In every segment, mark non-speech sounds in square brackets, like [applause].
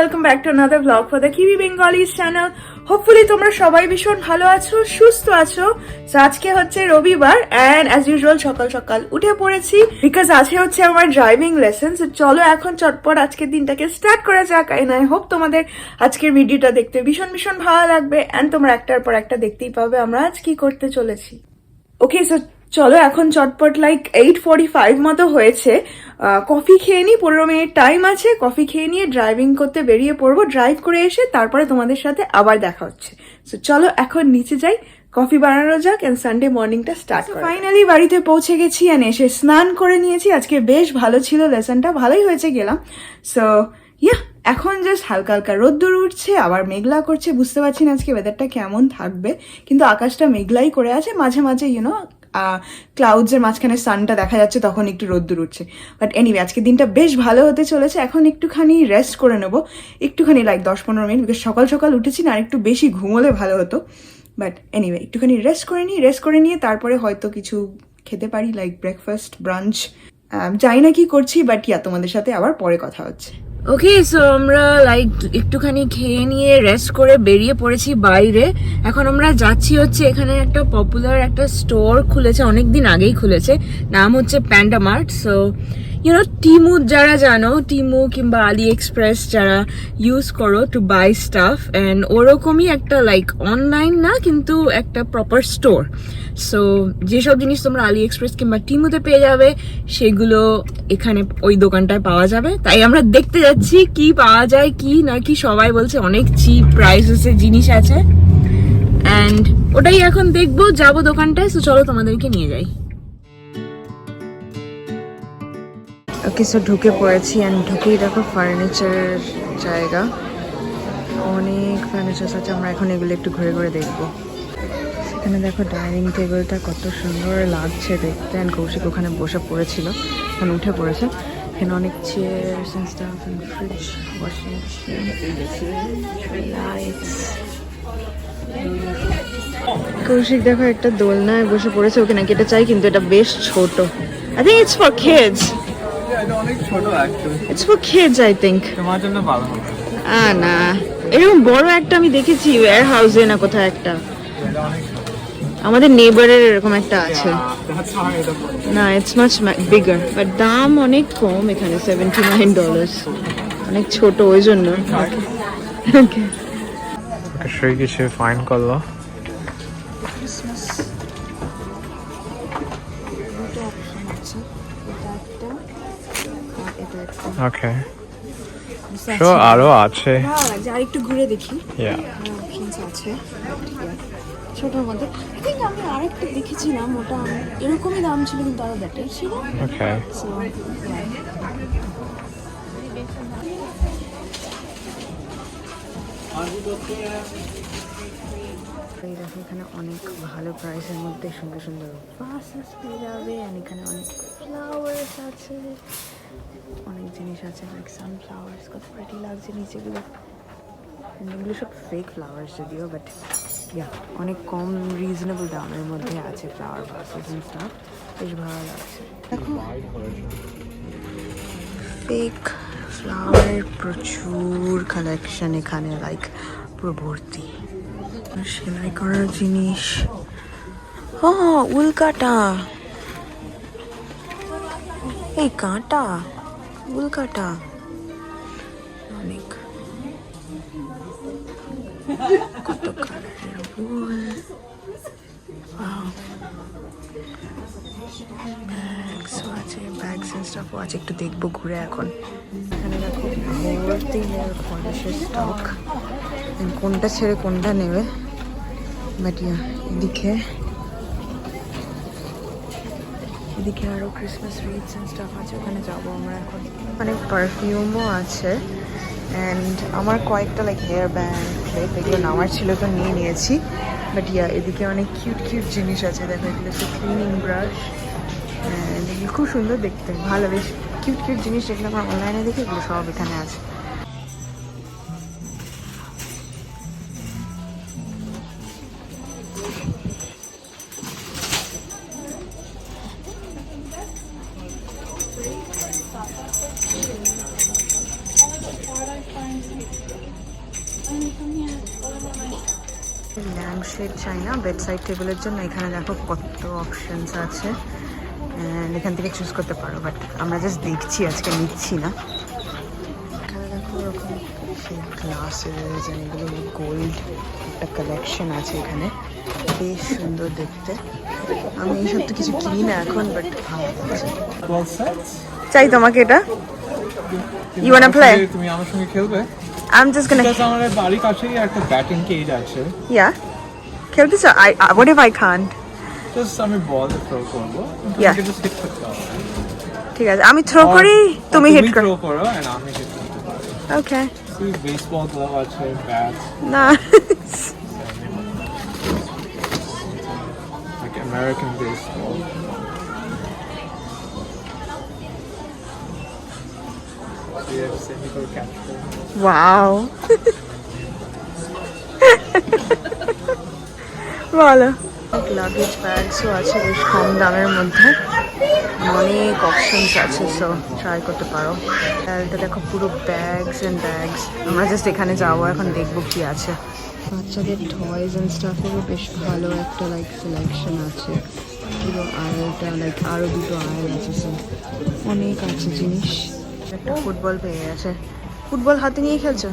Welcome back to another blog for the kiwi Bengali channel hopefully তোমরা সবাই ভীষণ ভালো আছো, সুস্থ আছো। আজকে হচ্ছে রবিবার অ্যান্ড অ্যাজ ইউজুয়াল সকাল সকাল উঠে পড়েছি। বিকজ আজকে হচ্ছে আমার ড্রাইভিং লেসন চলো এখন চটপট আজকের দিনটাকে স্টার্ট করা যাক এন্ড আই হোপ তোমাদের আজকের ভিডিওটা দেখতে ভীষণ ভীষণ ভালো লাগবে অ্যান্ড তোমরা একটার পর একটা দেখতেই পাবে আমরা আজ কি করতে চলেছি। ওকে সো চলো এখন চটপট লাইক এইট ফোর্টি ফাইভ মতো হয়েছে। কফি খেয়ে নিই পনেরো মিনিট টাইম আছে কফি খেয়ে নিয়ে ড্রাইভিং করতে বেরিয়ে পড়ব ড্রাইভ করে এসে তারপরে তোমাদের সাথে আবার দেখা হচ্ছে। সো চলো এখন নিচে যাই কফি বানানো যাক অ্যান্ড সানডে মর্নিংটা স্টার্ট ফাইনালি বাড়িতে পৌঁছে গেছি অ্যান্ড এসে স্নান করে নিয়েছি আজকে বেশ ভালো ছিল লেসনটা ভালোই হয়েছে গেলাম। সো ইয়া এখন জাস্ট হালকা হালকা রোদ্দুর উঠছে আবার মেঘলা করছে বুঝতে পারছি না আজকে ওয়েদারটা কেমন থাকবে কিন্তু আকাশটা মেঘলাই করে আছে মাঝে মাঝে ইউনো ক্লাউডস এর মাঝখানে সানটা দেখা যাচ্ছে, তখন একটু রোদ্দুর উঠছে। বাট এনিওয়ে আজকে দিনটা বেশ ভালো হতে চলেছে। এখন একটুখানি রেস্ট করে নেব। একটুখানি লাইক দশ পনেরো মিনিট বিকজ সকাল সকাল উঠেছি না আর একটু বেশি ঘুমোলে ভালো হতো। বাট এনিওয়ে একটুখানি রেস্ট করে নিই রেস্ট করে নিয়ে তারপরে হয়তো কিছু খেতে পারি লাইক ব্রেকফাস্ট ব্রাঞ্চ জানি না কি করছি বাট ইয়া তোমাদের সাথে আবার পরে কথা হচ্ছে। ওকে সো আমরা লাইক একটুখানি খেয়ে নিয়ে রেস্ট করে বেরিয়ে পড়েছি বাইরে। এখন আমরা যাচ্ছি হচ্ছে এখানে একটা পপুলার একটা স্টোর খুলেছে অনেক দিন আগেই খুলেছে। নাম হচ্ছে প্যান্ডামার্ট সো ইউনো টিমু যারা জানো টিমু কিংবা আলি এক্সপ্রেস যারা ইউজ করো টু বাই স্টাফ অ্যান্ড ওরকমই একটা লাইক অনলাইন না, কিন্তু একটা প্রপার স্টোর সো যেসব জিনিস তোমরা আলি এক্সপ্রেস কিংবা টিমুতে পেয়ে যাবে, সেগুলো এখানে ওই দোকানটায় পাওয়া যাবে। তাই আমরা দেখতে যাচ্ছি কি পাওয়া যায়, কি না, কি সবাই বলছে, অনেক চিপ প্রাইসেসের জিনিস আছে। অ্যান্ড ওটাই এখন দেখব, যাব দোকানটায় সো চলো তোমাদেরকে নিয়ে যাই। সো ঢুকে পড়েছি অ্যান্ড ঢুকেই দেখো ফার্নিচারের জায়গা। অনেক ফার্নিচার আছে, আমরা এখন এগুলো একটু ঘুরে ঘুরে দেখব। এখানে দেখো ডাইনিং টেবিলটা কত সুন্দর লাগছে দেখতে অ্যান্ড কৌশিক ওখানে বসে পড়েছিল এখন উঠে পড়েছে। এখানে অনেক chairs and stuff and fridge washing lights Koushik দেখো একটা দোলনায় বসে পড়েছে, ওকে নাকি এটা চাই, কিন্তু এটা বেশ ছোট। আই থিঙ্ক ইটস ফর এটা অনেক ছোট it's for kids I think তোমার জন্য ভালো হবে। না। এরকম বড় একটা আমি দেখেছি ওয়্যার হাউসে না কোথাও একটা। আমাদের নেবারের এরকম একটা আছে। না ইটস মাচ বিগার বাট দাম অনেক কম এখানে সেভেন্টি নাইন ডলার্স অনেক ছোট ওই জন্য। Okay. সে কিছু ফাইন করল? ওকে সো আরও আছে। আর একটু ঘুরে দেখি। ইয়া আছে। ছোটোর মধ্যে। আই থিঙ্ক আমি আরেকটা দেখেছিলাম ওটা এরকমই দাম ছিল কিন্তু আরও বেটার ছিল। ওকে So, এই দেখো এখানে অনেক ভালো প্রাইসের মধ্যে সুন্দর সুন্দর পেয়ে যাবে এখানে অনেক ফ্লাওয়ার্স আছে। অনেক জিনিস আছে লাইক সানফ্লাওয়ার্স কত প্রেটি লাগছে নিচেগুলো। এগুলো সব ফেক ফ্লাওয়ার্স যদিও বাট ইয়া অনেক কম রিজনেবল দামের মধ্যে আছে ফ্লাওয়ার ভাসেস স্টাফ বেশ ভালো লাগছে। দেখো ফেক ফ্লাওয়ারের প্রচুর কালেকশন এখানে লাইক পুরো ভর্তি। সেলাই করার জিনিস। ও উল্কাটা। এই কাঁটা উল্কাটা অনেক। কত উল আছে আছে, একটু দেখব ঘুরে এখন। এখানে স্টক কোনটা ছেড়ে কোনটা নেবে? বাটিয়া এদিকে। এদিকে আরও ক্রিসমাস রিটস এন্ড স্টাফ আছে, ওখানে যাব আমরা এখন। অনেক পারফিউমও আছে অ্যান্ড আমার কয়েকটা লাইক হেয়ার ব্যান্ড ক্লিপ এগুলো নামার ছিল তো নিয়ে নিয়েছি। বাট ইয়া এদিকে অনেক কিউট কিউট জিনিস আছে, দেখো, এগুলো হচ্ছে ক্লিনিং ব্রাশ অ্যান্ড এগুলো খুব সুন্দর দেখতে, ভালো, বেশ কিউট কিউট জিনিস যেগুলো আমার অনলাইনে দেখে, এগুলো সব এখানে আছে। চাই না বেড সাইড টেবিলের জন্য এখানে দেখো কত অপশনস আছে। এখান থেকে চুজ করতে পারো বাট আমরা জাস্ট দেখছি আজকে নিচ্ছি না। এখানে দেখো ওরকম সেই গ্লাসেস এগুলো গোল্ড একটা কালেকশন আছে এখানে। বেশ সুন্দর দেখতে। আমি এইসব তো কিছু কিনি না এখন বাট ভালো লাগছে। চাই তোমাকে এটা। You wanna play? তুমি আমার সঙ্গে খেলবে? আই এম জাস্ট গোনা আমাদের বাড়ির কাছেই একটা ব্যাটিং কেজ আছে। ইয়া খেলতে চাও I what if I can't just আমি বল থ্রো করব Yeah. তুমি জাস্ট হিট করতে হবে ঠিক আছে আমি থ্রো করি তুমি হিট করো থ্রো করো এন্ড আমি হিট করব ওকে তুই বেসবল গ্লাভ আছে ব্যাট না like American baseball. So [laughs] বলো। লাগেজ ব্যাগসও আছে বেশ কম দামের মধ্যে। অনেক অপশনস আছে সো ট্রাই করতে পারো। এটা দেখো পুরো ব্যাগস অ্যান্ড ব্যাগস আমরা জাস্ট এখানে যাব, এখন দেখব কি আছে। বাচ্চাদের টয়েস অ্যান্ড স্টাফেরও বেশ ভালো একটা লাইক সিলেকশন আছে। পুরো আয়েলটা লাইক আরও দুটো আয়েল আছে সো অনেক আছে জিনিস। একটা ফুটবল পেয়ে গেছে। ফুটবল হাতে নিয়ে খেলছো?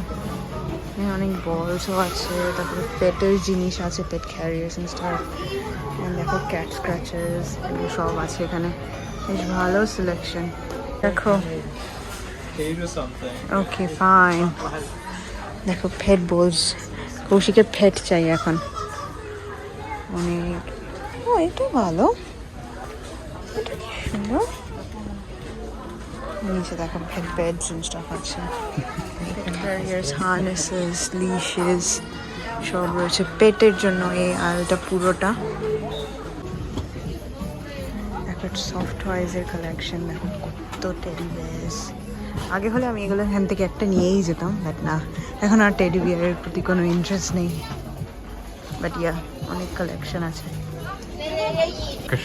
হ্যাঁ অনেক বলসও আছে, তারপরে পেটের জিনিস আছে, পেট ক্যারিয়ার্স এন্ড স্টাফ দেখো ক্যাট স্ক্র্যাচার্স এগুলো সব আছে এখানে। বেশ ভালো সিলেকশন দেখো. ওকে ফাইন দেখো ফেট বোলস কৌশিকের ফেট চাই এখন। অনেক ও, এটা ভালো। এটা সুন্দর? নিচে দেখো ফেট বেডস এন্ড স্টাফ আছে ক্যারিয়ার্স হার্নেসেস লিশেস সব রয়েছে পেটের জন্য এই আলটা পুরোটা একটা সফট টয়েজের কালেকশন দেখো কত টেডি বেস আগে হলে আমি এগুলো এখান থেকে একটা নিয়েই যেতাম বাট না এখন আর টেডি বিয়ারের প্রতি কোনো ইন্টারেস্ট নেই বাট ইয়া অনেক কালেকশন আছে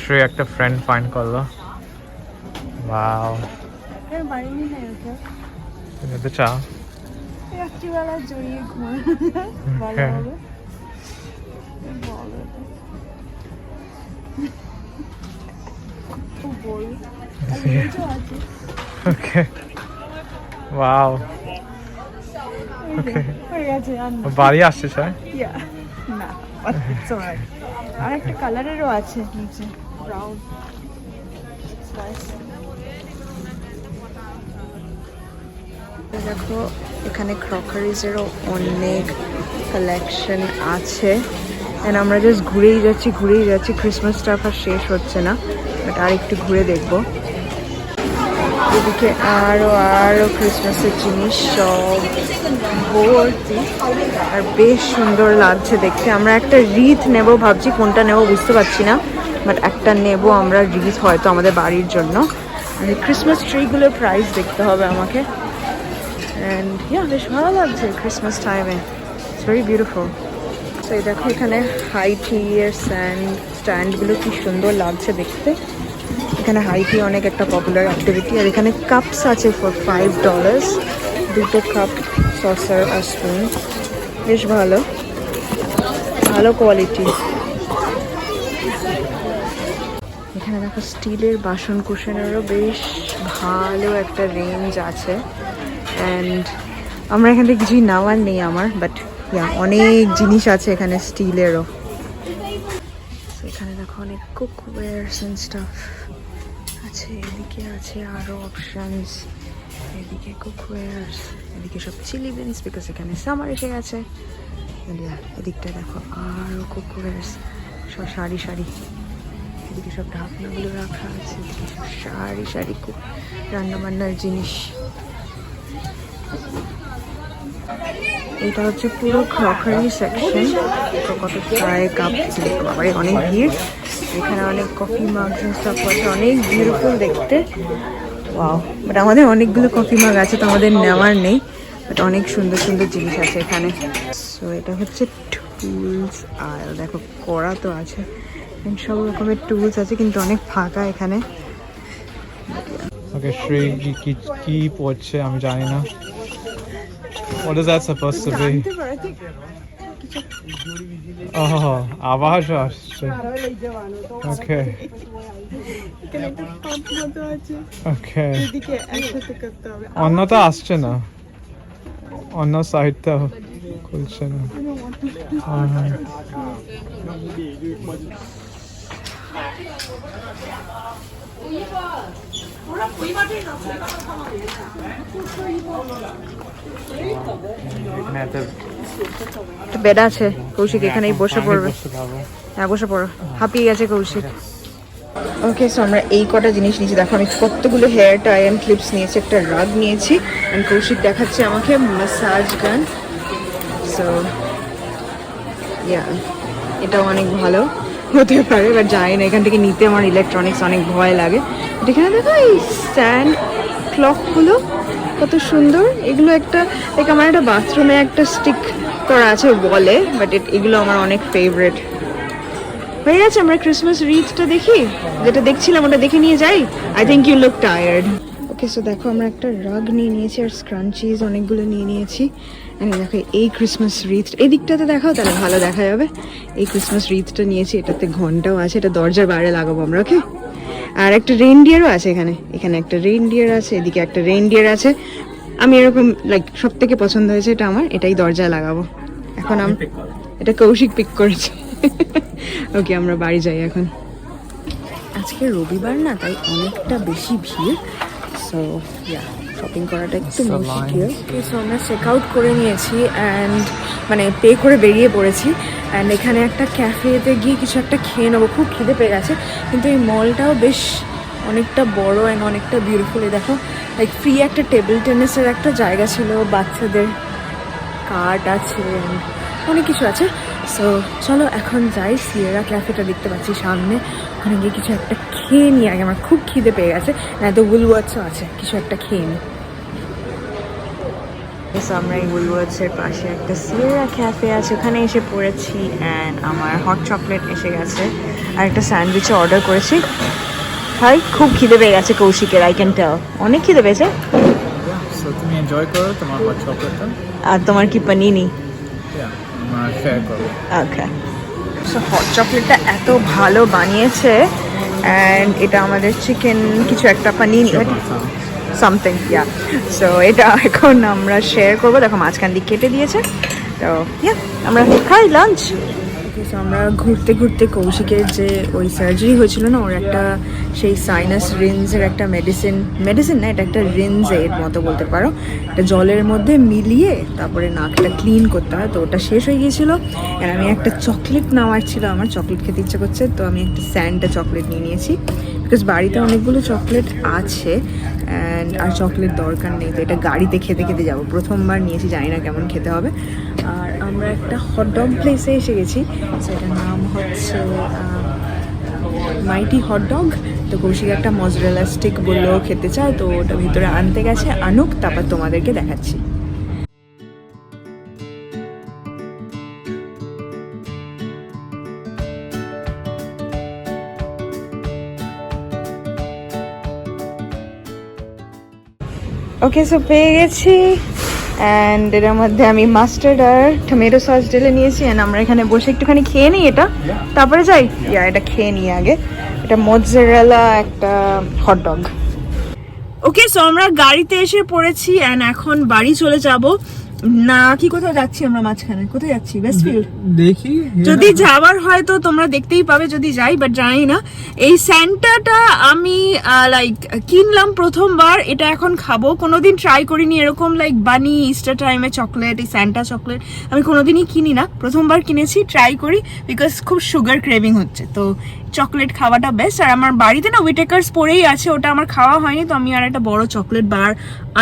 শ্রী একটা ফ্রেন্ড ফাইন্ড করল ওয়াও চাও। রাত্রিবেলা জড়িয়ে ঘুমায় ভালো। হবে হয়ে। গেছে আর বাড়ি আসছে স্যার ইয়া না ইটস অলরাইট আর একটা কালারেরও আছে নিচে ব্রাউন দেখো, এখানে ক্রকারিজেরও অনেক কালেকশন আছে। এন্ড আমরা জাস্ট ঘুরেই যাচ্ছি ঘুরেই যাচ্ছি। ক্রিসমাস স্টাফ আর শেষ হচ্ছে না বাট আর একটু ঘুরে দেখব। এদিকে আরও আরও ক্রিসমাসের জিনিস, সব ভর্তি। আর বেশ সুন্দর লাগছে দেখতে। আমরা একটা রিথ নেব ভাবছি, কোনটা নেব বুঝতে পারছি না বাট একটা নেব আমরা রিথ হয়তো আমাদের বাড়ির জন্য। ক্রিসমাস ট্রিগুলোর প্রাইস দেখতে হবে আমাকে। অ্যান্ড ইয়া বেশ ভালো লাগছে ক্রিসমাস টাইমে ইটস ভেরি বিউটিফুল তো এই দেখো এখানে হাই টি এর স্যান্ড স্ট্যান্ডগুলো কি সুন্দর লাগছে দেখতে। এখানে হাইটি অনেক একটা পপুলার অ্যাক্টিভিটি আর এখানে কাপস আছে ফর ফাইভ ডলার্স দুটো কাপ সসার আর স্পুন বেশ ভালো। ভালো কোয়ালিটি এখানে দেখো স্টিলের বাসন কুশনেরও বেশ ভালো একটা রেঞ্জ আছে। অ্যান্ড আমরা এখান থেকে কিছুই নেওয়ার নেই আমার বাট ইয়া অনেক জিনিস আছে এখানে স্টিলেরও। এখানে দেখো অনেক কুকওয়্যারস এন্ড স্টাফ আছে, এদিকে আছে আরও অপশানস এদিকে কুকওয়্যারস এদিকে সব চিলি বিনস বিকজ এখানে সামার এসে গেছে। এদিকটা দেখো আরও কুকওয়্যারস সব সারি সারি। এদিকে সব ঢাকনাগুলো রাখা আছে সারি সারি কুক রান্না বান্নার জিনিস। এটা হচ্ছে পুরো ক্রকারি সেকশন কত চায় কাপ বাবারে অনেক ভিড়। এখানে অনেক কফি মাগ স্টাফ আছে, অনেক বিউটিফুল দেখতে। ওয়াও বাট আমাদের অনেকগুলো কফি মাগ আছে তো আমাদের নেওয়ার নেই। বাট অনেক সুন্দর সুন্দর জিনিস আছে এখানে। সো এটা হচ্ছে টুলস আর দেখো কড়া তো আছে। সব রকমের টুলস আছে, কিন্তু অনেক ফাঁকা এখানে। ওকে শ্রী কি কি কি পড়ছে আমি জানি না What is that supposed to be? ও আওয়াজ আসছে ওকে ওকে অন্য তো আসছে না অন্য সাইডটা খুলছে না হ্যাঁ। বেড আছে কৌশিক এখানেই বসে পড়বে। হ্যাঁ বসে পড়ো। হাঁপিয়ে গেছে কৌশিক। ওকে সো আমরা এই কটা জিনিস নিয়েছি। দেখো আমি কতগুলো হেয়ার টাই অ্যান্ড ক্লিপস নিয়েছি একটা রাগ নিয়েছি অ্যান্ড কৌশিক দেখাচ্ছে আমাকে মাসাজ গান সো ইয়া এটাও অনেক ভালো হতে পারে বাট জানি না এখান থেকে নিতে আমার ইলেকট্রনিক্স অনেক ভয় লাগে। এখানে দেখো এই স্ট্যান্ড ক্লকগুলো কত সুন্দর। এগুলো একটা লাইক আমার একটা বাথরুমে একটা স্টিক করা আছে বলে বাট এগুলো আমার অনেক ফেভারিট হয়ে গেছে আমরা ক্রিসমাস রিচটা দেখি, যেটা দেখছিলাম ওটা দেখে নিয়ে যাই। I think you look tired okay so দেখো আমরা একটা রাগ নিয়ে নিয়েছি আর স্ক্রাঞ্চিজ অনেকগুলো নিয়ে নিয়েছি। And দেখো এই ক্রিসমাস রিথ এই দিকটাতে দেখাও, তাহলে ভালো দেখা যাবে। এই ক্রিসমাস রিথটা নিয়েছি, এটাতে ঘন্টাও আছে, এটা দরজার বাইরে লাগাবো আমরা ওকে আর একটা রেনডিয়ারও আছে এখানে। এখানে একটা রেনডিয়ার আছে এদিকে একটা রেনডিয়ার আছে। আমি এরকম লাইক সব থেকে পছন্দ হয়েছে এটা আমার এটাই দরজায় লাগাবো। এখন আমি এটা কৌশিক পিক করেছে। ওকে আমরা বাড়ি যাই এখন। আজকে রবিবার না তাই অনেকটা বেশি ভিড়। সো ইয়া শপিং করাটা একটু মুশকিল। সো আমরা চেক আউট করে নিয়েছি অ্যান্ড মানে পে করে বেরিয়ে পড়েছি। অ্যান্ড এখানে একটা ক্যাফেতে গিয়ে কিছু একটা খেয়ে নেব। খুব খিদে পেয়ে গেছে। কিন্তু এই মলটাও বেশ অনেকটা বড় অ্যান্ড অনেকটা বিউটিফুল দেখো লাইক ফ্রি একটা টেবিল টেনিসের একটা জায়গা ছিল। বাচ্চাদের কার্ড আছে অনেক কিছু আছে। সো চলো এখন যাই। সিয়েরা ক্যাফেটা দেখতে পাচ্ছি সামনে। ওখানে গিয়ে কিছু একটা খেয়ে নিই। আগে আমার খুব খিদে পেয়ে গেছে। না তো উলওয়ার্ডসও আছে। কিছু একটা খেয়ে নিই। আমরা এই উলওয়ার্ডসের পাশে একটা সিয়েরা ক্যাফে আছে ওখানে এসে পড়েছি অ্যান্ড আমার হট চকলেট এসে গেছে। আর একটা স্যান্ডউইচও অর্ডার করেছি। ভাই খুব খিদে পেয়ে গেছে কৌশিকের আই ক্যান টেল অনেক খিদে পেয়েছে। তুমি এনজয় করো তোমার হট চকলেটটা আর তোমার কি পানিনি ওকে সো হট চকলেটটা এত ভালো বানিয়েছে অ্যান্ড এটা আমাদের চিকেন কিছু একটা পানির সামথিং ইয়া সো এটা এখন আমরা শেয়ার করব। দেখো, মাঝখান দিয়ে কেটে দিয়েছে। তো ইয়া আমরা খাই লাঞ্চ আমরা ঘুরতে ঘুরতে কৌশিকের যে ওই সার্জারি হয়েছিল না, ওর একটা সেই সাইনাস রিনসের একটা মেডিসিন মেডিসিন না, এটা একটা রিনস এর মতো বলতে পারো। এটা জলের মধ্যে মিলিয়ে তারপরে নাকটা ক্লিন করতে হয়। তো, ওটা শেষ হয়ে গিয়েছিল। আর আমি একটা চকলেট নেওয়ার ছিল আমার চকলেট খেতে ইচ্ছে করছে। তো, আমি একটা স্যান্ডা চকলেট নিয়ে নিয়েছি। বিকজ বাড়িতে অনেকগুলো চকলেট আছে অ্যান্ড আর চকলেট দরকার নেই, তো এটা গাড়িতে খেতে খেতে যাব। প্রথমবার নিয়েছি, জানি না কেমন খেতে হবে। আর আমরা একটা হটডগ প্লেসে এসে গেছি, সেটার নাম হচ্ছে মাইটি হটডগ তো কৌশিক একটা মজরেলা স্টিক বললেও খেতে চায়, তো ওটা ভিতরে আনতে গেছে। আনুক, তারপর তোমাদেরকে দেখাচ্ছি। ওকে সো পেয়ে গেছি অ্যান্ড এর মধ্যে আমি মাস্টার্ড আর টমেটো সস ঢেলে নিয়েছি অ্যান্ড আমরা এখানে বসে একটুখানি খেয়ে নিই এটা। তারপরে যাই? ইয়া এটা খেয়ে নিই আগে। এটা মোজারেলা একটা হটডগ ওকে সো আমরা গাড়িতে এসে পড়েছি অ্যান্ড এখন বাড়ি চলে যাব। না কি কোথাও যাচ্ছি আমরা মাঝখানে? কোথায় যাচ্ছি? ওয়েস্টফিল্ড দেখি যদি যাওয়ার হয় তো তোমরা দেখতেই পাবে যদি যাই বাট জানি না। এই স্যান্টাটা আমি লাইক কিনলাম প্রথমবার এটা এখন খাব। কোনোদিন ট্রাই করিনি এরকম লাইক বানি ইস্টার টাইমে চকলেট এই স্যান্টা চকলেট আমি কোনোদিনই কিনি না। প্রথমবার কিনেছি ট্রাই করি বিকজ খুব সুগার ক্রেভিং হচ্ছে। তো চকলেট খাওয়াটা বেস্ট আর আমার বাড়িতে না উইটেকার্স পরেই আছে, ওটা আমার খাওয়া হয়নি, তো আমি আর একটা বড় চকলেট বার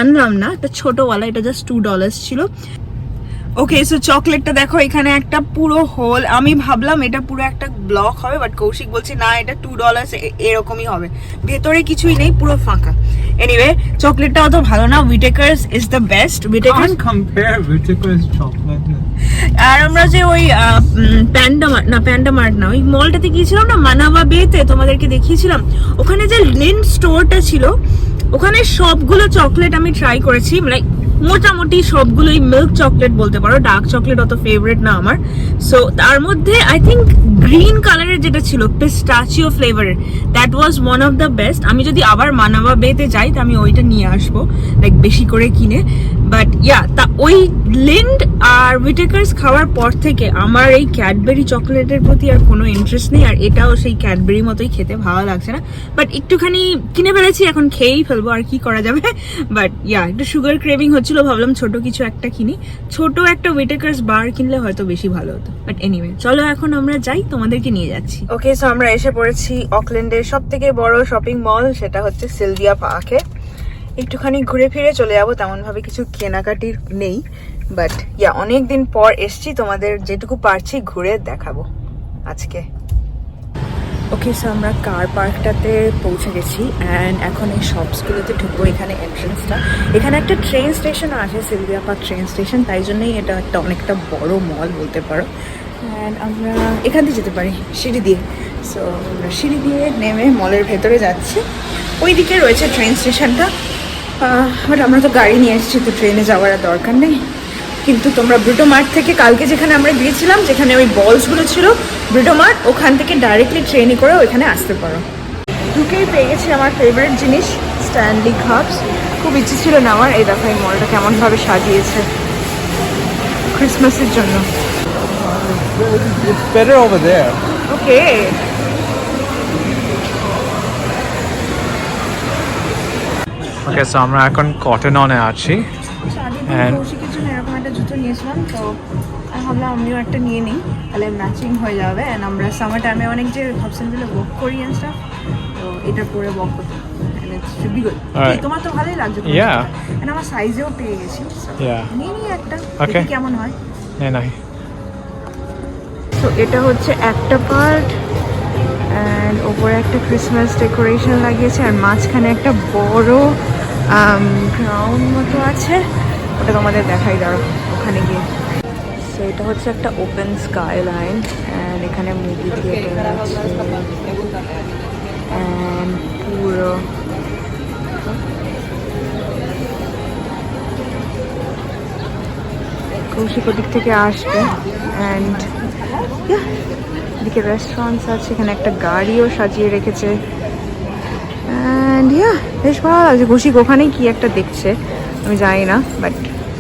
আনলাম না, একটা ছোটোওয়ালা, এটা জাস্ট টু ডলার্স ছিল। ওকে সো চকলেটটা দেখো, এখানে একটা পুরো হোল আমি ভাবলাম এটা পুরো একটা ব্লক হবে বাট কৌশিক বলছে, না, এটা টু ডলার্স এরকমই হবে। ভেতরে কিছুই নেই, পুরো ফাঁকা। এনিওয়ে চকলেটটা অত ভালো না Whittaker's is the best Whittaker's compare Whittaker's chocolate আর আমরা যে ওই প্যান্ডামার্ট না প্যান্ডামার্ট না, ওই মলটাতে গিয়েছিলাম না, মানাবা বেতে তোমাদেরকে দেখিয়েছিলাম, ওখানে যে লিন স্টোরটা ছিল, ওখানে সবগুলো চকলেট আমি ট্রাই করেছি লাইক মোটামুটি সবগুলোই মিল্ক চকলেট বলতে পারো ডার্ক চকলেট অত ফেভারিট না আমার সো তার মধ্যে আই থিঙ্ক গ্রিন কালারের যেটা ছিল পিস্টাচিও ফ্লেভারের that was one of the best আমি যদি আবার মানাবা বেতে যাই, তো আমি ওইটা নিয়ে আসব লাইক বেশি করে কিনে বাট ইয়া তা ওই লিন্ড আর উইটেকার্স খাওয়ার পর থেকে আমার এই ক্যাডবেরি চকলেটের প্রতি আর কোনো ইন্টারেস্ট নেই, আর এটাও সেই ক্যাডবেরি মতোই খেতে ভালো লাগছে না। বাট একটুখানি কিনে ফেলেছি, এখন খেয়েই ফেলব, আর কি করা যাবে? [laughs] বাট ইয়া একটু সুগার ক্রেভিং হচ্ছিল, ভাবলাম ছোট কিছু একটা কিনি। ছোট একটা উইটেকার্স বার কিনলে হয়তো বেশি ভালো হতো। বাট এনিওয়ে চলো এখন আমরা যাই, তোমাদেরকে নিয়ে যাচ্ছি। ওকে সো আমরা এসে পড়েছি অকল্যান্ডের সব থেকে বড় শপিং মল সেটা হচ্ছে সিলভিয়া পার্কে। একটুখানি ঘুরে ফিরে চলে যাব তেমন ভাবে কিছু কেনাকাটির নেই। বাট ইয়া অনেক দিন পর এসছি, তোমাদের যেটুকু পারছি ঘুরে দেখাবো আজকে। ওকে সো আমরা কার পার্কটাতে পৌঁছে গেছি অ্যান্ড এখন এই শপসগুলোতে ঢুকবো, এখানে এন্ট্রেন্সটা এখানে একটা ট্রেন স্টেশন আছে সিলভিয়া পার্ক ট্রেন স্টেশন তাই জন্যই এটা একটা অনেকটা বড় মল বলতে পারো। অ্যান্ড আমরা এখান দিয়ে যেতে পারি, সিঁড়ি দিয়ে। সো আমরা সিঁড়ি দিয়ে নেমে মলের ভেতরে যাচ্ছি। ওইদিকে রয়েছে ট্রেন স্টেশনটা বাট আমরা তো গাড়ি নিয়ে এসেছি, তো ট্রেনে যাওয়ার দরকার নেই। কিন্তু তোমরা ব্রুটো মার্ট থেকে কালকে যেখানে আমরা গিয়েছিলাম যেখানে ওই বলসগুলো ছিল ব্রুটো মার্ট ওখান থেকে ডাইরেক্টলি ট্রেনে করে ওইখানে আসতে পারো। ঢুকেই পেয়ে গেছি আমার ফেভারিট জিনিস স্ট্যানলি কাপস খুব ইচ্ছে ছিল না আমার এই দেখো এই মলটা কেমনভাবে সাজিয়েছে ক্রিসমাসের জন্য। It's better over there. Okay okay so আমরা এখন কটন অনে আছি। জুতো নিয়েছিলাম তো আমি ভাবলাম আমিও একটা নিয়ে নিই। তাহলে ম্যাচিং হয়ে যাবে অ্যান্ড আমরা সামার টাইমে অনেক যে ভাবছেনগুলো ওয়াক করি অ্যান্ড স্টাফ তো এটা পরে ওয়াক করতে. তোমার তো ভালোই লাগছে Yeah. আমার সাইজেও পেয়ে গেছি নিয়ে নিই একটা কেমন হয়। নাই তো এটা হচ্ছে একটা পার্ট অ্যান্ড ওপরে একটা ক্রিসমাস ডেকোরেশন লাগিয়েছে আর মাঝখানে একটা বড় গ্রাউন্ড মতো আছে। ওটা তোমাদের দেখাই দাঁড়ো ওখানে গিয়ে। সো এটা হচ্ছে একটা ওপেন স্কাই লাইন অ্যান্ড এখানে মুভি থিয়েটার আছে। পুরো কৌশিক ওদিক থেকে আসবে। অ্যান্ড এদিকে রেস্টুরেন্টস আছে, এখানে একটা গাড়িও সাজিয়ে রেখেছে। অ্যান্ড ইয়া বেশ ভালো লাগছে। কৌশিক ওখানেই কি একটা দেখছে। আমি জানি না বাট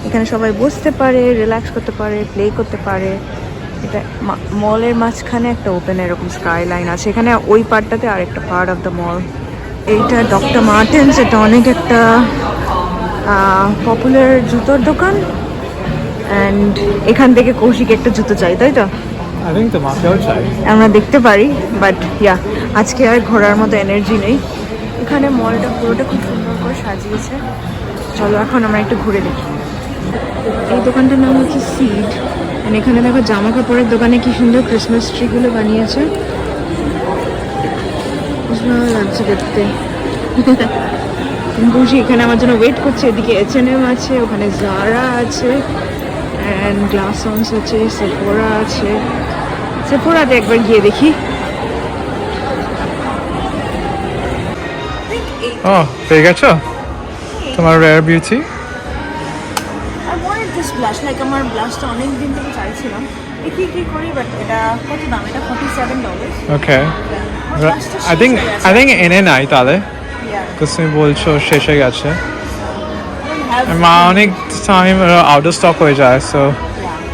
এখানে সবাই বসতে পারে রিল্যাক্স করতে পারে প্লে করতে পারে। এটা মলের মাঝখানে একটা ওপেন এরকম স্কাই লাইন আছে। এখানে ওই পার্টটাতে আর একটা পার্ট অফ দ্য মল এইটা ডক্টর মার্টেন্স এটা অনেক একটা পপুলার জুতোর দোকান। অ্যান্ড এখান থেকে কৌশিক একটা জুতো চাই তাই তো? আমরা দেখতে পারি বাট ইয়া আজকে আর ঘোরার মতো এনার্জি নেই। এখানে মলটা পুরোটা খুব সুন্দর করে সাজিয়েছে। চলো, এখন আমরা একটু ঘুরে দেখি। এই দোকানটার নাম হচ্ছে সিড এখানে দেখো জামা কাপড়ের দোকানে কি সুন্দর ক্রিসমাস ট্রিগুলো বানিয়েছে। লাগছে দেখতে। [laughs] বসি এখানে আমার জন্য ওয়েট করছে, এদিকে এইচ আছে, ওখানে জারা আছে অ্যান্ড গ্লাসন্স আছে সেফোরা আছে। সেফোরাতে একবার গিয়ে দেখি। ও, পেয়ে গেছো? তোমার Rare Beauty I wanted this blush, like আমার ব্লাশটা অনেক দিন থেকে চাইছিলাম। দেখি কি করি বাট এটা কত দাম? এটা forty seven dollar okay I think এনে নাই তাহলে। তুমি বলছো শেষ হয়ে গেছে মা অনেক টাইম আউট অফ স্টক হয়ে যায় সো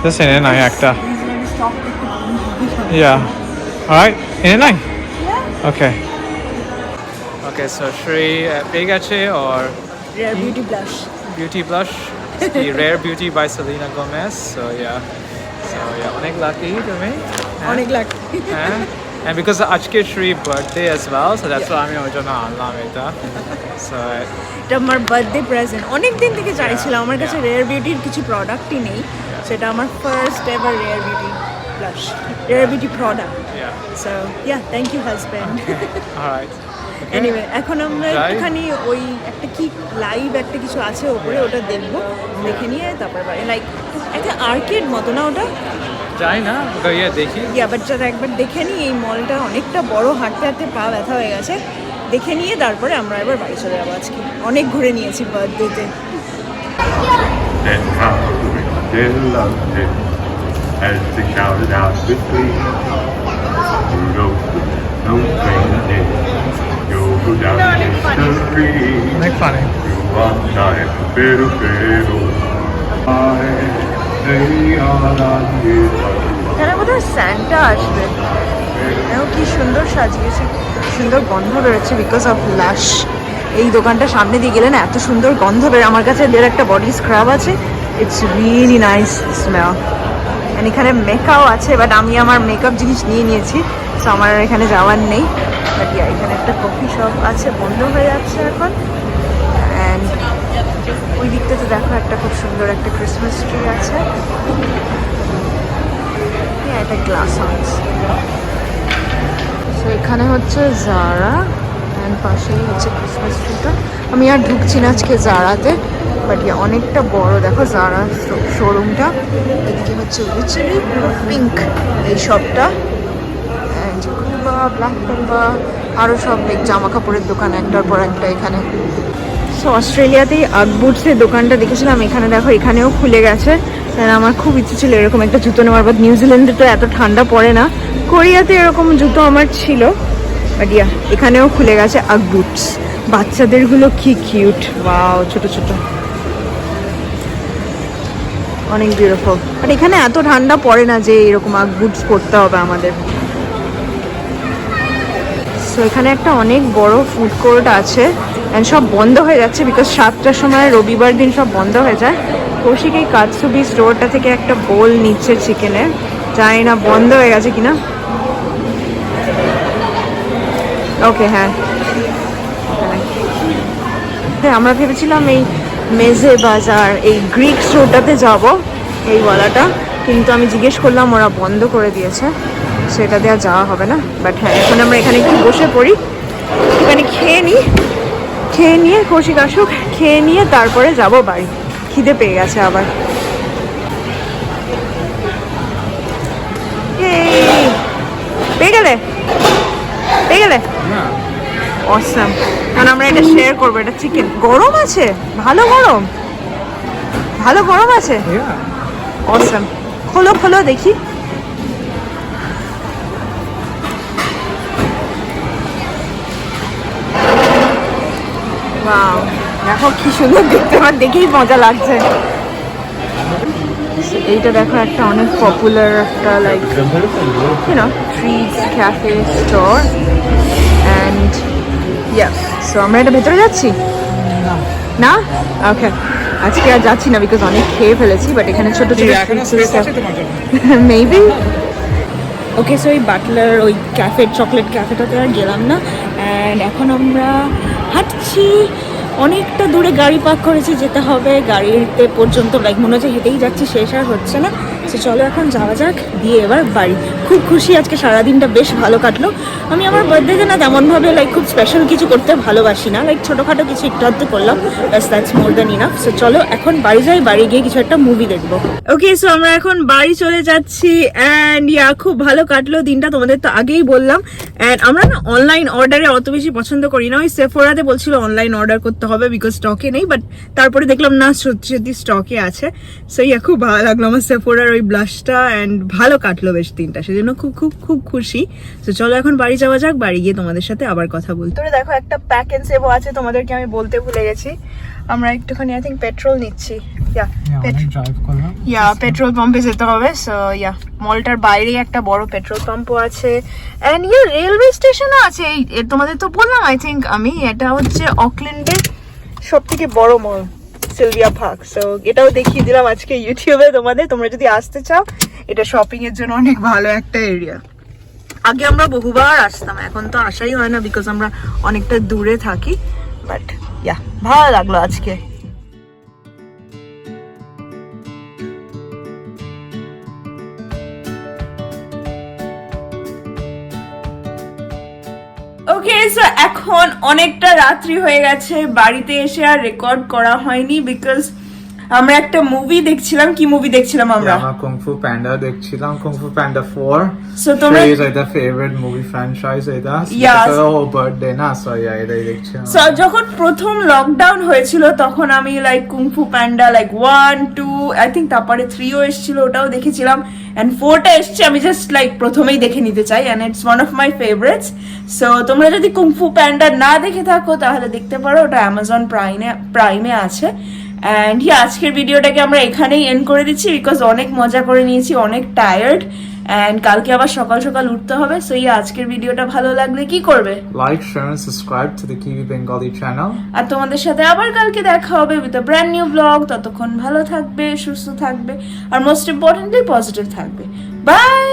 জাস্ট এনে নাই একটা। right. In nine. Okay. Okay. So Shri uh, পেয়ে গেছে or Rare Beauty blush beauty blush. It's the Rare [laughs] Beauty by Selena Gomez. So yeah. So yeah, অনেক lucky তুমি। হ্যাঁ, অনেক লাগ হ্যাঁ। And because আজকে Shri birthday as well, so that's why আমি ওর জন্য আনলাম এটা। So [laughs] এটা আমার বার্থডে প্রেজেন্ট অনেক দিন থেকে চাইছিলাম আমার কাছে Yeah. রেয়ার বিউটির কিছু প্রোডাক্টই নেই সেটা আমার first ever Rare Beauty blush Rare Beauty product yeah. So yeah thank you husband [laughs] All right. Okay. Anyway এখন আমরা একটুখানি ওই একটা কি লাইভ একটা কিছু আছে ওপরে ওটা দেখব দেখে নিয়ে তারপরে লাইক একটা আর্কেড মতো না ওটা? যাই না ওকে ইয়ে দেখি। ইয়া বাট যারা একবার দেখে নিই এই মলটা অনেকটা বড় হাঁটতে হাঁটতে পা ব্যথা হয়ে গেছে। দেখে নিয়ে তারপরে আমরা এবার বাড়ি চলে যাব আজকে। অনেক ঘুরে নিয়েছি বার্থডেতে as they shouted out glee. Rudolph the not here. এখানে বোধহয় স্যান্টা আসবে। এও কি সুন্দর সাজিয়েছে, সুন্দর গন্ধ বেরোচ্ছে বিকজ অফ লাশ এই দোকানটা সামনে দিয়ে গেলে না এত সুন্দর গন্ধ বের আমার কাছে এদের একটা বডি স্ক্রাব আছে। ইটস রিয়েলি নাইস স্মেল এখানে মেকআপ আছে বাট আমি আমার মেকআপ জিনিস নিয়ে নিয়েছি। সো আমার এখানে যাওয়ার নেই। ইয়া এখানে একটা কফি শপ আছে, বন্ধ হয়ে যাচ্ছে এখন। অ্যান্ড ওই দিকটাতে দেখো একটা খুব সুন্দর একটা ক্রিসমাস ট্রি আছে। এটা গ্লাস হাউস সো এখানে হচ্ছে জারা অ্যান্ড পাশেই হচ্ছে ক্রিসমাস ট্রিটা আমি আর ঢুকছি না আজকে জারাতে বাট ইয়া অনেকটা বড়। দেখো জারা শোরুমটা এদিকে হচ্ছে উইচেরি পুরো পিঙ্ক এই শপটা কুবা ব্ল্যাক পেম্বা আরও সব লাইক জামা কাপড়ের দোকান একটার পর একটা এখানে। সো অস্ট্রেলিয়াতেই আকবুটসের দোকানটা দেখেছিলাম, এখানে দেখো, এখানেও খুলে গেছে। আমার খুব ইচ্ছে ছিল এরকম একটা জুতো নেওয়ার বাট নিউজিল্যান্ডে তো এত ঠান্ডা পড়ে না। কোরিয়াতে এরকম জুতো আমার ছিল বাট ইয়া এখানেও খুলে গেছে আকবুটস বাচ্চাদেরগুলো কি কিউট ওয়াও ছোট ছোট। অনেক বিউটিফুল বাট এখানে এত ঠান্ডা পড়ে না যে এরকম আকবুটস পরতে হবে আমাদের। সো এখানে একটা অনেক বড় ফুড কোর্ট আছে অ্যান্ড সব বন্ধ হয়ে যাচ্ছে বিকজ সাতটার সময় রবিবার দিন সব বন্ধ হয়ে যায়। কৌশিক এই কাতসুবি স্টোরটা থেকে একটা বোল নিচ্ছে চিকেনের জানি না বন্ধ হয়ে গেছে কিনা। ওকে হ্যাঁ। হ্যাঁ আমরা ভেবেছিলাম এই মেজে বাজার, এই গ্রিক স্টোরটাতে যাব, এই ওয়ালাটা। কিন্তু আমি জিজ্ঞেস করলাম, ওরা বন্ধ করে দিয়েছে। সেটা দেওয়া যাওয়া হবে না। বাট হ্যাঁ এখন আমরা এখানে একটু বসে পড়ি। এখানে খেয়ে নিই খেয়ে নিয়ে কৌশিক আসুক খেয়ে নিয়ে তারপরে যাব বাড়ি। খিদে পেয়ে গেছে আবার! পেয়ে গেলে? পেয়ে গেলে? অসাম কারণ আমরা এটা শেয়ার করব এটা চিকেন গরম আছে? ভালো গরম? ভালো গরম আছে? অসাম খোলো খোলো দেখি। Wow, দেখো কি সুন্দর দেখতে আমার দেখেই মজা লাগছে। এইটা দেখো একটা অনেক পপুলার একটা like you know trees cafe store and yeah so আমরা এটা ভেতরে যাচ্ছি? না? ওকে আজকে আর যাচ্ছি না বিকজ অনেক খেয়ে ফেলেছি বাট এখানে ছোট ছোট মেবি ওকে সো ওই বাটলার ওই ক্যাফে চকলেট ক্যাফেটাতে আর গেলাম না। অ্যান্ড এখন আমরা হাঁটছি। অনেকটা দূরে গাড়ি পার্ক করেছি, যেতে হবে। গাড়িতে পর্যন্ত লাইক মনে হচ্ছে হেঁটেই যাচ্ছি, শেষ আর হচ্ছে না। সো চলো এখন যাওয়া যাক, দিয়ে এবার বাড়ি। খুব খুশি আজকে সারাদিনটা বেশ ভালো কাটলো। আমি আমার বার্থডে বার্থডেতে না তেমনভাবে লাইক খুব স্পেশাল কিছু করতে ভালোবাসি না। লাইক ছোটোখাটো কিছু একটু আধটু করলাম, ব্যাস that's more than enough so চলো এখন বাড়ি যাই, বাড়ি গিয়ে কিছু একটা মুভি দেখব। ওকে সো আমরা এখন বাড়ি চলে যাচ্ছি অ্যান্ড ইয়া খুব ভালো কাটলো দিনটা, তোমাদের তো আগেই বললাম। অ্যান্ড আমরা না অনলাইন অর্ডারে অত বেশি পছন্দ করি না। ওই সেফোরাতে বলছিল অনলাইন অর্ডার করতে হবে বিকজ স্টকে নেই বাট তারপরে দেখলাম না, সত্যি সত্যি স্টকে আছে। সো ইয়া খুব ভালো লাগল আমার সেফোরার ওই ব্লাশটা অ্যান্ড ভালো কাটলো বেশ দিনটা সেজন্য খুব খুব খুব খুশি। তো চলো এখন বাড়ি যাওয়া যাক বাড়ি গিয়ে তোমাদের সাথে আবার কথা বলতে। তোরে দেখো একটা প্যাক এন্ড সেভও আছে তোমাদেরকে আমি বলতে ভুলে গেছি। আমরা একটুখানি আই থিঙ্ক পেট্রোল নিচ্ছি। ইয়া ইয়া পেট্রোল পাম্পে যেতে হবে সো ইয়া মলটার বাইরে একটা বড় পেট্রোল পাম্পও আছে। অ্যান্ড ইয়া রেলওয়ে স্টেশনও আছে। এই তোমাদের তো বললাম আই থিঙ্ক আমি এটা হচ্ছে অকল্যান্ডের সব থেকে বড় মল সিলভিয়া পার্ক সো এটাও দেখিয়ে দিলাম আজকে ইউটিউবে তোমাদের। তোমরা যদি আসতে চাও, এটা শপিং এর জন্য অনেক ভালো একটা এরিয়া আগে আমরা বহুবার আসতাম, এখন তো আসাই হয় না বিকজ আমরা অনেকটা দূরে থাকি। বাট ইয়া ভালো লাগল আজকে। সো এখন অনেকটা রাত্রি হয়ে গেছে। বাড়িতে এসে আর রেকর্ড করা হয়নি বিকজ আমরা একটা মুভি দেখছিলাম কি মুভি দেখছিলাম আমরা? আমরা কুংফু প্যান্ডা দেখছিলাম কুংফু প্যান্ডা 4 So, তোমরা- Shrey's এটা ফেভারিট মুভি ফ্র্যাঞ্চাইজ এটা. ও বার্থডে না সো ইয়া এটাই দেখছিলাম। So, যখন প্রথম লকডাউন হয়েছিল তখন আমি like Kung Fu Panda like one two I think তারপরে থ্রিও এসেছিল ওটাও দেখেছিলাম। অ্যান্ড ফোরটা এসছে আমি জাস্ট লাইক প্রথমেই দেখে নিতে চাই। And it's one of my favourites so তোমরা যদি কুংফু প্যান্ডা না দেখে থাকো তাহলে দেখতে পারো ওটা অ্যামাজন প্রাইমে প্রাইমে আছে। অ্যান্ড ইয়া আজকের ভিডিওটাকে আমরা এখানেই এন্ড করে দিচ্ছি বিকজ অনেক মজা করে নিয়েছি অনেক টায়ার্ড অ্যান্ড কালকে আবার সকাল সকাল উঠতে হবে। সো ইয়া আজকের ভিডিওটা ভালো লাগলে কি করবে? Like share and subscribe to the Kiwi Bengali channel আর তোমাদের সাথে আবার কালকে দেখা হবে with a brand new blog ততক্ষণ ভালো থাকবে সুস্থ থাকবে আর মোস্ট ইম্পর্টেন্টলি পজিটিভ থাকবে। বাই